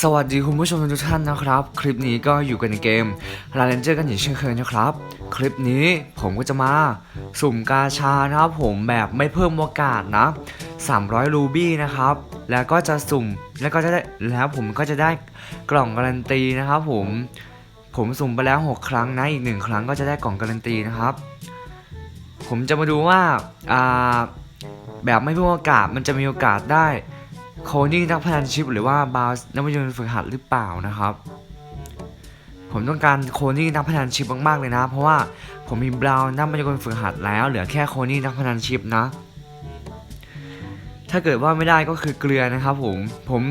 สวัสดีคุณผู้ชมทุกท่านนะครับ คลิปนี้ก็อยู่กันในเกมลาเลนเจอร์กันอย่างเช่นเคยนะครับ คลิปนี้ผมก็จะมาสุ่มกาชานะครับผมแบบไม่เพิ่มโอกาสนะ 300 รูบี้นะครับ แล้วก็จะสุ่มแล้วก็จะได้แล้วผมก็จะได้กล่องการันตีนะครับผมผมสุ่มไปแล้ว 6 ครั้งนะอีก 1 ครั้งก็จะได้กล่องการันตีนะครับ ผมจะมาดูว่าอ่าแบบไม่เพิ่มโอกาสมันจะมีโอกาสได้ โคนี่นักพนันชิปหรือว่าบาสนักพนันฝึกหัดหรือเปล่านะครับผมต้องการโคนี่นักพนันชิปมากๆเลยนะ เพราะว่าผมมีบราวน์นักพนันฝึกหัดแล้วเหลือแค่โคนี่นักพนันชิปนะ ถ้าเกิดว่าไม่ได้ก็คือเกลือนะครับผมผม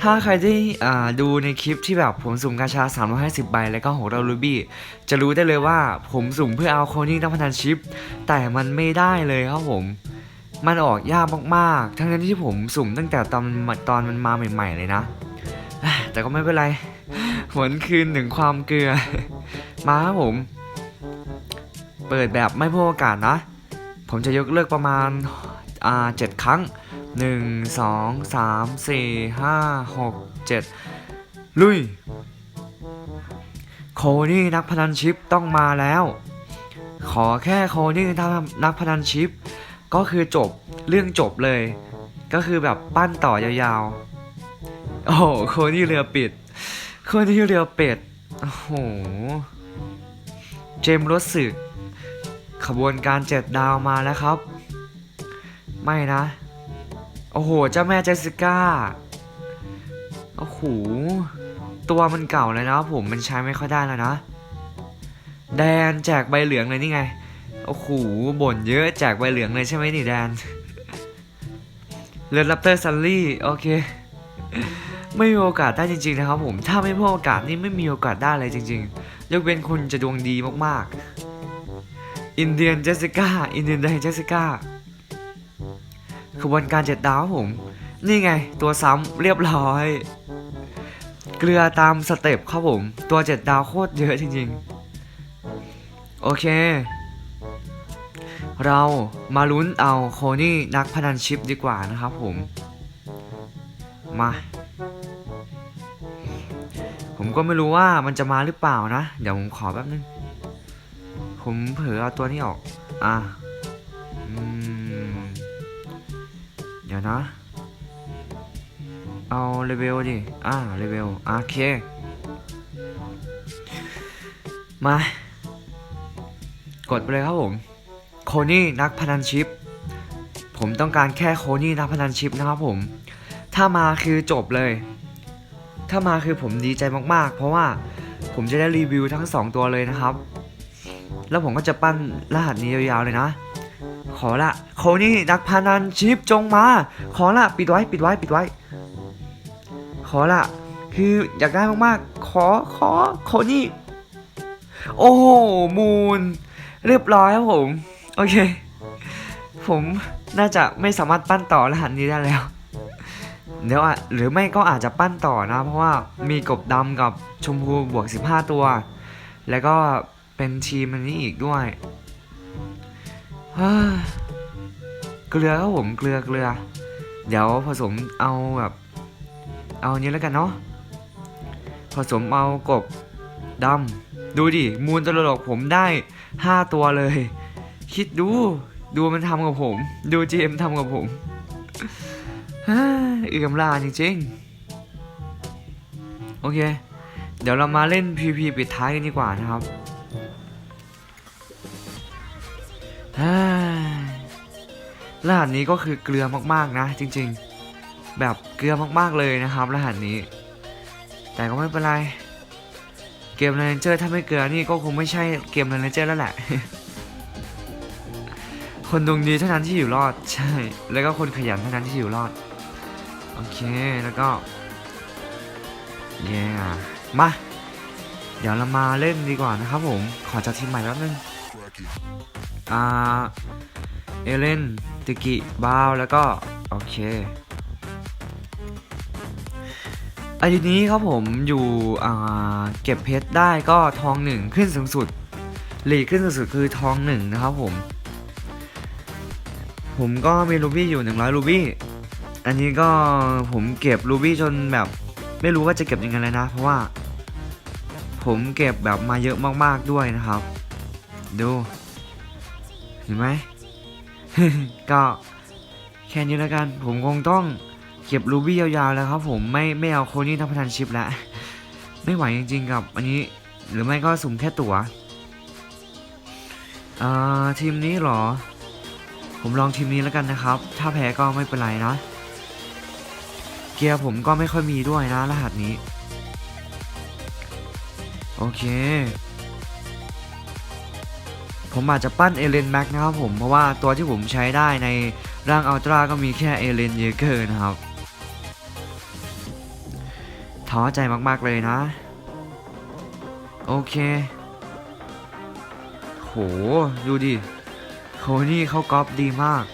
ถ้าใครได้อ่ดูในคลิปที่แบบผมสุ่มกาชา 350 ใบ แล้วก็6ดาวรูบี้จะรู้ได้เลยว่าผมสุ่มเพื่อเอาโคนี่นักพนันชิป แต่มันไม่ได้เลยครับผม มันออกยากมากๆ ทั้งนั้นที่ผมสุ่มตั้งแต่ตอนมันตอนมันมาใหม่ ๆ เลยนะ แต่ก็ไม่เป็นไรหวนคืนถึงความเกลือ มาครับผม เปิดแบบไม่พูดโอกาสนะ ผมจะยกเลิกประมาณอ่าเจ็ดครั้ง1 2 3 4 5 6 7ลุย โคนี่นักพนันชิปต้องมาแล้ว ขอแค่โคนี่นักพนันชิป ก็คือจบเรื่องจบเลย ก็คือแบบปั้นต่อยาวๆ โอ้โหโคนี่เรือปิด โคนี่เรือเป็ด โอ้โห เจมส์รถสึก ขบวนการเจ็ดดาวมาแล้วครับ ไม่นะ โอ้โห เจ้าแม่เจสสิก้า โอ้โห ตัวมันเก่าเลยนะผมมันใช้ไม่ค่อยได้แล้วนะ แดนแจกใบเหลืองเลยนี่ไง โอ้โหบ่นเยอะแจกใบเหลืองเลยใช่ไหมนี่แดนเรือรับเตอร์ซันลี่โอเค ไม่มีโอกาสได้จริง ๆ นะครับผม ถ้าไม่พบโอกาสนี่ไม่มีโอกาสได้เลยจริง ๆ ยกเว้นคุณจะดวงดีมากๆ อินเดียนเจสสิก้า อินเดียนไดเจสสิก้าขบวนการเจ็ดดาวผม นี่ไง ตัวซ้ำเรียบร้อย เกลือตามสเต็ปครับผม ตัวเจ็ดดาวโคตรเยอะจริง ๆ โอเค เรามาลุ้นเอาโคนี่นักพนันชิปดีกว่านะครับผม มา ผมก็ไม่รู้ว่ามันจะมาหรือเปล่านะ เดี๋ยวผมขอแป๊บนึง ผมเผลอเอาตัวนี้ออก อะอเดี๋ยวนะ เอาเลเวลดิ อ่าเลเวลโอเค มา กดไปเลยครับผม โคนี่นักพนันชิป ผมต้องการแค่โคนี่นักพนันชิปนะครับผม ถ้ามาคือจบเลย ถ้ามาคือผมดีใจมากๆ เพราะว่าผมจะได้รีวิวทั้ง 2 ตัวเลยนะครับ แล้วผมก็จะปั้นรหัสนี้ยาวๆเลยนะ ขอละโคนี่นักพนันชิปจงมา ขอละปิดไว้ปิดไว้ปิดไว้ ขอละคืออยากได้มากๆ ขอขอโคนี่ โอ้โหมูนเรียบร้อยครับผม โอเค ผมน่าจะไม่สามารถปั้นต่อรหัสนี้ได้แล้ว เดี๋ยวอะหรือไม่ก็อาจจะปั้นต่อนะ เพราะว่ามีกบดำกับชมพูบวก 15 ตัว แล้วก็เป็นทีมอันนี้อีกด้วยเกลือครับผมเกลือเกลือ เดี๋ยวผสมเอาแบบ เอาอันนี้แล้วกันเนาะผสมเอากบดำดูดิ มูลตลกผมได้ห้าตัวเลย คิดดู ดูมันทำกับผม ดูเจมทำกับผมเอื่อมลาจริงๆ โอเค เดี๋ยวเรามาเล่น PVP ปิดท้ายกันดีกว่านะครับรหัสนี้ก็คือเกลือมากๆนะ จริง ๆ แบบเกลือมากๆเลยนะครับ รหัสนี้ แต่ก็ไม่เป็นไร เกม r รนเจอร์ถ้าไม่เกลือนี่ก็คงไม่ใช่เกม r รนเจอร์แล้วแหละ คนดวงดีเท่านั้นที่อยู่รอด ใช่ แล้วก็คนขยันเท่านั้นที่อยู่รอด โอเค แล้วก็ เย้มา เดี๋ยวเรามาเล่นดีกว่านะครับผม ขอจัดทีมใหม่แป๊บนึง อ่า เอเลนติกิบาว แล้วก็ โอเคอายุนี้ครับผมอยู่อ่าเก็บเพชรได้ก็ทองหนึ่งขึ้นสูงสุดหลีกขึ้นสูงสุดคือทองหนึ่งนะครับผม ผมก็มีรูบี้อยู่ 100รูบี้อันนี้ก็ผมเก็บรูบี้จนแบบ ไม่รู้ว่าจะเก็บยังไงเลยนะ เพราะว่า ผมเก็บแบบมาเยอะมากๆด้วยนะครับ ดูเห็นไหมก็แค่นี้แล้วกัน ผมคงต้องเก็บรูบี้ยาวๆแล้วครับผมไม่ไม่เอาโคนี่ทัพพันชิปแล้ว ไม่ไหวจริงๆกับอันนี้หรือไม่ก็สุ่มแค่ตัว๋วอ่าทีมนี้เหรอ ผมลองทีมนี้แล้วกันนะครับ ถ้าแพ้ก็ไม่เป็นไรนะ เกียร์ผมก็ไม่ค่อยมีด้วยนะรหัสนี้ โอเค ผมอาจจะปั้นเอเลนแม็กนะครับผม เพราะว่าตัวที่ผมใช้ได้ในร่างอัลตร้าก็มีแค่เอเลนเยเกอร์นะครับ ท้อใจมากๆเลยนะ โอเค โห ดูดิ โคนี่เขาก๊อปดีมาก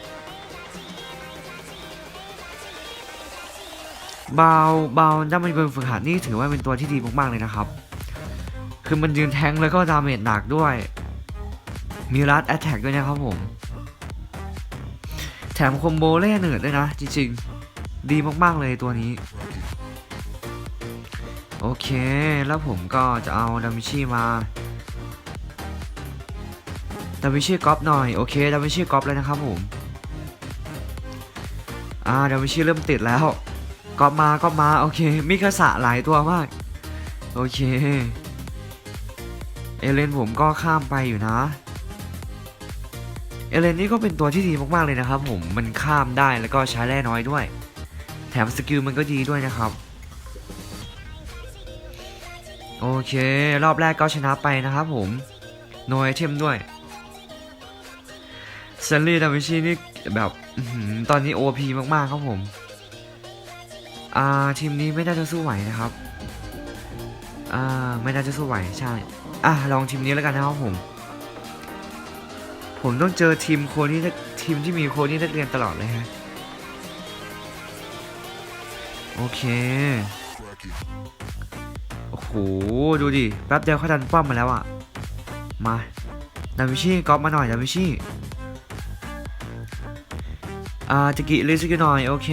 บาวบาวด้ามันเป็นฝึกหัดนี่ถือว่าเป็นตัวที่ดีมากๆเลยนะครับ คือมันยืนแทงแล้วก็ดาเมจหนักด้วย มีรัดแอตแทกด้วยนะครับผม แถมคอมโบเล่เหนือด้วยนะ จริงๆ ดีมากๆเลยตัวนี้ โอเค แล้วผมก็จะเอาดามิชิมา ดาวิชีกอปหน่อยโอเคดาวิชีกอปเลยนะครับผมอ่าดาวิชีเริ่มติดแล้วกอปมาก็มาโอเคมิคาสะหลายตัวมากโอเคเอเลนผมก็ข้ามไปอยู่นะเอเลนนี่ก็เป็นตัวที่ดีมากๆเลยนะครับผมมันข้ามได้แล้วก็ใช้แร่น้อยด้วย แถมสกิลมันก็ดีด้วยนะครับโอเค รอบแรกก็ชนะไปนะครับผมโนไอเทมด้วย เซนลี่ดาวิชีนี่แบบตอนนี้ OP มาก ๆ ครับผม อ่า ทีมนี้ไม่น่าจะสู้ไหวนะครับ อ่า ไม่น่าจะสู้ไหว ใช่ อะลองทีมนี้แล้วกันนะครับผม ผมต้องเจอทีมโคนี่ทีมที่มีโคนี่นักเรียนตลอดเลยฮะ โอเค โอ้โห ดูดิ แป๊บเดียวเขาดันป้อมมาแล้วอะมา ดาวิชีก๊อปมาหน่อย ดาวิชี อ่าจะกิลิสกิหน่อยโอเค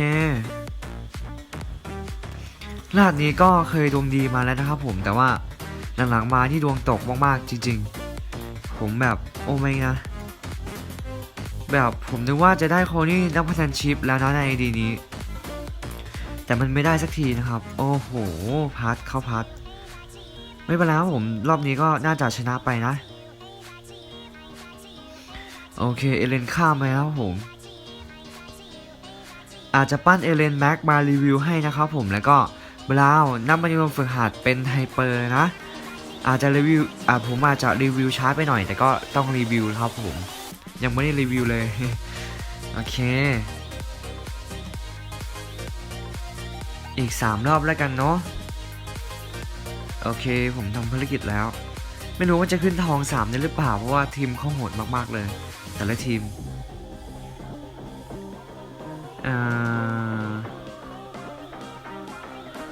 รหัสนี้ก็เคยดวงดีมาแล้วนะครับผมแต่ว่าหลังๆมาที่ดวงตกมากๆจริง ๆ ผมแบบโอ้ไม่นะแบบผมนึกว่าจะได้โคนี่นักพัฒนชิปแล้วนะในไอดีนี้ แต่มันไม่ได้สักทีนะครับ โอ้โห พัดเข้าพัด ไม่เป็นไรครับผมรอบนี้ก็น่าจะชนะไปนะ โอเค เอเลนข้ามไปแล้วผม อาจจะปั้นเอเลนแม็กมารีวิวให้นะครับผมแล้วก็บราวน์นับมันยมฝึกหัดเป็นไฮเปอร์นะ อาจจะรีวิวอ่าผมอาจจะรีวิวช้าไปหน่อย แต่ก็ต้องรีวิวครับผม ยังไม่ได้รีวิวเลย โอเค อีก 3 รอบแล้วกันเนาะโอเค ผมทำภารกิจแล้ว ไม่รู้ว่าจะขึ้นทอง 3 ได้หรือเปล่า เพราะว่าทีมเขาโหดมาก ๆ เลย แต่ละทีม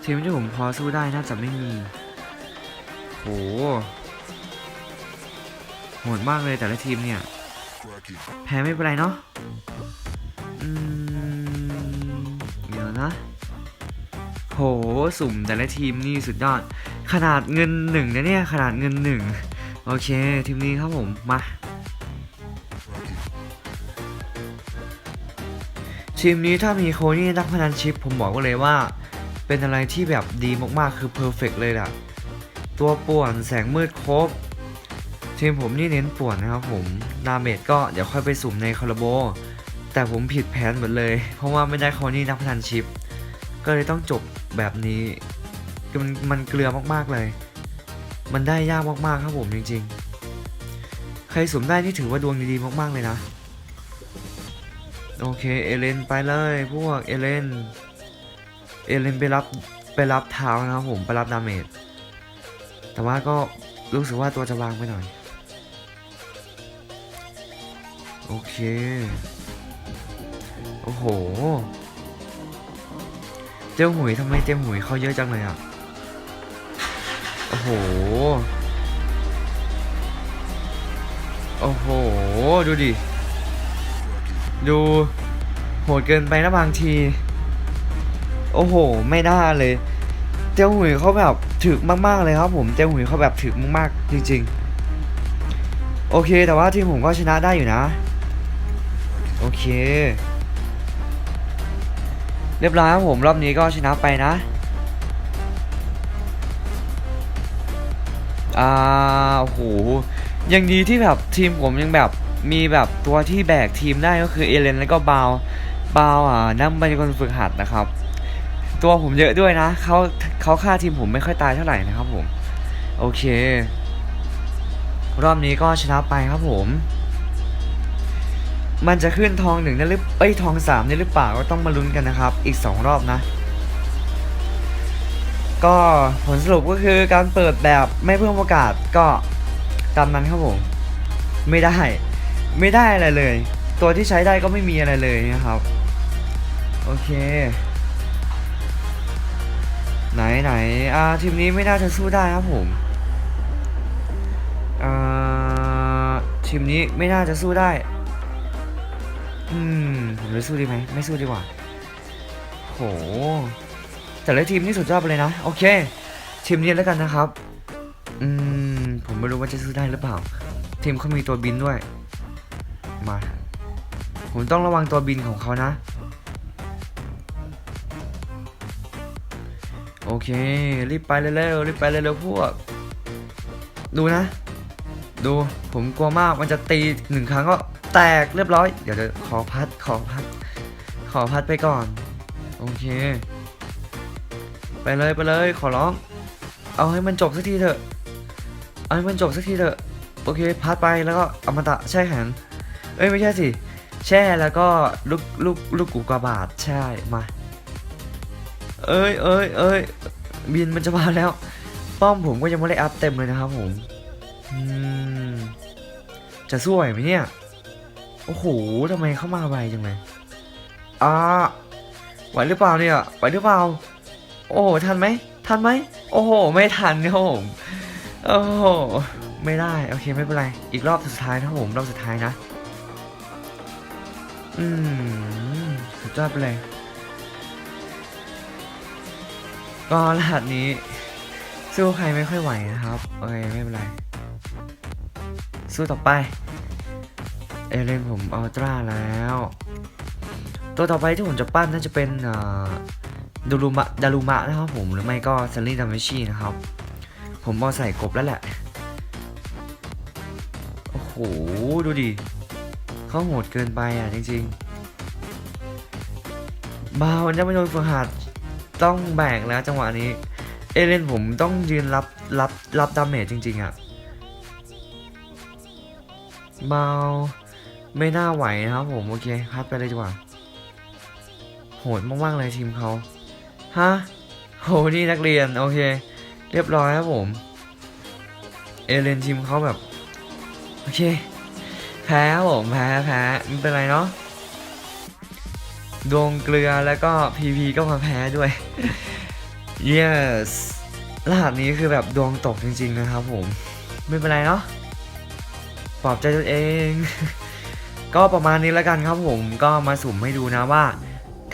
ทีมที่ผมพอสู้ได้น่าจะไม่มีโหโหดมากเลยแต่ละทีมเนี่ย แพ้ไม่เป็นไรเนาะอืมเดี๋ยวนะ โห สุ่มแต่ละทีมนี่สุดยอด ขนาดเงินหนึ่งนะเนี่ย ขนาดเงินหนึ่ง โอเค ทีมนี้ครับผม มา ทีมนี้ถ้ามีโคนี่นักพนันชิป ผมบอกไว้เลยว่า เป็นอะไรที่แบบดีมากๆคือเพอร์เฟกเลยล่ะตัวป่วนแสงมืดครบ ทีมผมนี่เน้นป่วนนะครับผมดาเมจก็เดี๋ยวค่อยไปสุ่มในคาราโบ แต่ผมผิดแผนหมดเลย เพราะว่าไม่ได้โคนี่นักพนันชิป ก็เลยต้องจบแบบนี้มันมันเกลือมากๆเลย มันได้ยากมากๆครับผมจริงๆ ใครสุ่มได้นี่ถือว่าดวงดีๆมากๆเลยนะ โอเค เอเลนไปเลยพวกเอเลน เอเลนไปรับไปรับเท้านะครับผม ไปรับดาเมจ แต่ว่าก็รู้สึกว่าตัวจะบางไปหน่อย โอเค โอ้โห เจ้าหุยทำไมเจ้าหุยเขาเยอะจังเลยอะ โอ้โห โอ้โห ดูดิ ดูโหดเกินไปนะบางที โอ้โห ไม่ได้เลย เจ้าหุยเขาแบบถึกมากๆเลยครับผม เจ้าหุยเขาแบบถึกมากๆจริง ๆ โอเค แต่ว่าทีมผมก็ชนะได้อยู่นะ โอเค เรียบร้อยครับผมรอบนี้ก็ชนะไปนะอ่าโหยังดีที่แบบทีมผมยังแบบ มีแบบตัวที่แบกทีมได้ก็คือเอเลนแล้วก็บาวบาวอ่านั่งเป็นคนฝึกหัดนะครับ ตัวผมเยอะด้วยนะเขาเขาฆ่าทีมผมไม่ค่อยตายเท่าไหร่นะครับผม โอเค รอบนี้ก็ชนะไปครับผม มันจะขึ้นทองหนึ่งได้หรือเอ้ยทองสามได้หรือเปล่าก็ต้องมาลุ้นกันนะครับ อีกสองรอบนะก็ผลสรุปก็คือการเปิดแบบไม่เพิ่มโอกาสก็ตามนั้นครับผม ไม่ได้ ไม่ได้อะไรเลย ตัวที่ใช้ได้ก็ไม่มีอะไรเลยนะครับ โอเค ไหนไหนอ่าทีมนี้ไม่น่าจะสู้ได้ครับผมอ่าทีมนี้ไม่น่าจะสู้ได้ อืมผมจะสู้ดีไหมไม่สู้ดีกว่าโหแต่ละทีมนี่สุดยอดไปเลยนะ โอเค ทีมนี้แล้วกันนะครับ อืม ผมไม่รู้ว่าจะสู้ได้หรือเปล่า ทีมเขามีตัวบินด้วย มา ผมต้องระวังตัวบินของเขานะ โอเค รีบไปเร็วๆรีบไปเร็วๆพวก ดูนะ ดูผมกลัวมากมันจะตีหนึ่งครั้งก็แตกเรียบร้อย เดี๋ยวเดี๋ยวขอพัดขอพัด ขอพัดไปก่อน โอเค ไปเลยไปเลยขอร้อง เอาให้มันจบสักทีเถอะ เอาให้มันจบสักทีเถอะ โอเค พัดไปแล้วก็อมตะแช่แข็ง เอ้ยไม่ใช่สิ แช่แล้วก็ลูกลูกลูกกูกาบาทใช่มา เอ้ยเอ้ยเอ้ยบินมันจะมาแล้ว ป้อมผมก็ยังไม่ได้อัพเต็มเลยนะครับผมอืมจะสู้ไหวไหมเนี่ย โอ้โหทำไมเข้ามาไวจังเลยอ่าไหวหรือเปล่าเนี่ยไหวหรือเปล่า โอ้โหทันไหมทันไหมโอ้โห ไม่ทันครับผมโอ้โหไม่ได้ โอเค ไม่เป็นไร อีกรอบสุดท้ายนะครับผม รอบสุดท้ายนะ อืมสุดยอดไปเลย ก็รหัสนี้ สู้ใครไม่ค่อยไหวนะครับ โอเค ไม่เป็นไร สู้ต่อไป เอเลนผมอัลตร้าแล้ว ตัวต่อไปที่ผมจะปั้นน่าจะเป็นอ่าดูรุมะดารุมะนะครับผมหรือไม่ก็ซันนี่ดามิชีนะครับ ผมเอาใส่กบแล้วแหละ โอ้โห ดูดิ เขาโหดเกินไปอะจริงๆบาวจะไม่โดนฝึกหัดต้องแบกแล้วจังหวะนี้ เอเลนผมต้องยืนรับรับรับดาเมจจริง ๆ อะเบาไม่น่าไหวนะครับผม โอเคพัดไปเลยดีกว่า โหดมากๆเลยทีมเขาฮะโหนี่นักเรียน โอเค เรียบร้อยครับผม เอเลนทีมเขาแบบ โอเค พ้ผมแพ้แพ้ไม่เป็นไรเนาะดวงเกลือแล้วก็พีพีก็มาแพ้ด้วย yes รหัสนี้คือแบบดวงตกจริง ๆ นะครับผม ไม่เป็นไรเนาะปลอบใจตัวเอง ก็ประมาณนี้แล้วกันครับผมก็มาสุ่มให้ดูนะว่า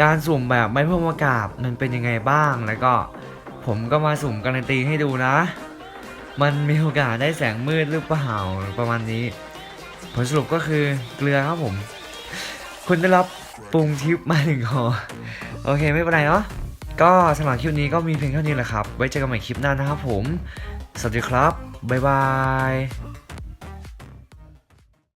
การสุ่มแบบไม่เพิ่มโอกาสมันเป็นยังไงบ้างแล้วก็ผมก็มาสุ่มการันตีให้ดูนะ มันมีโอกาสได้แสงมืดหรือเปล่าประมาณนี้ ลสรุปก็คือเกลือครับผม คุณได้รับปรุงทิปมาหนึ่งห่อโอเคไม่เป็นไรเนาะก็สำหรับคลิปนี้ก็มีเพียงเท่านี้แหละครับ ไว้เจอกันใหม่คลิปหน้านะครับผม สวัสดีครับ บ๊ายบาย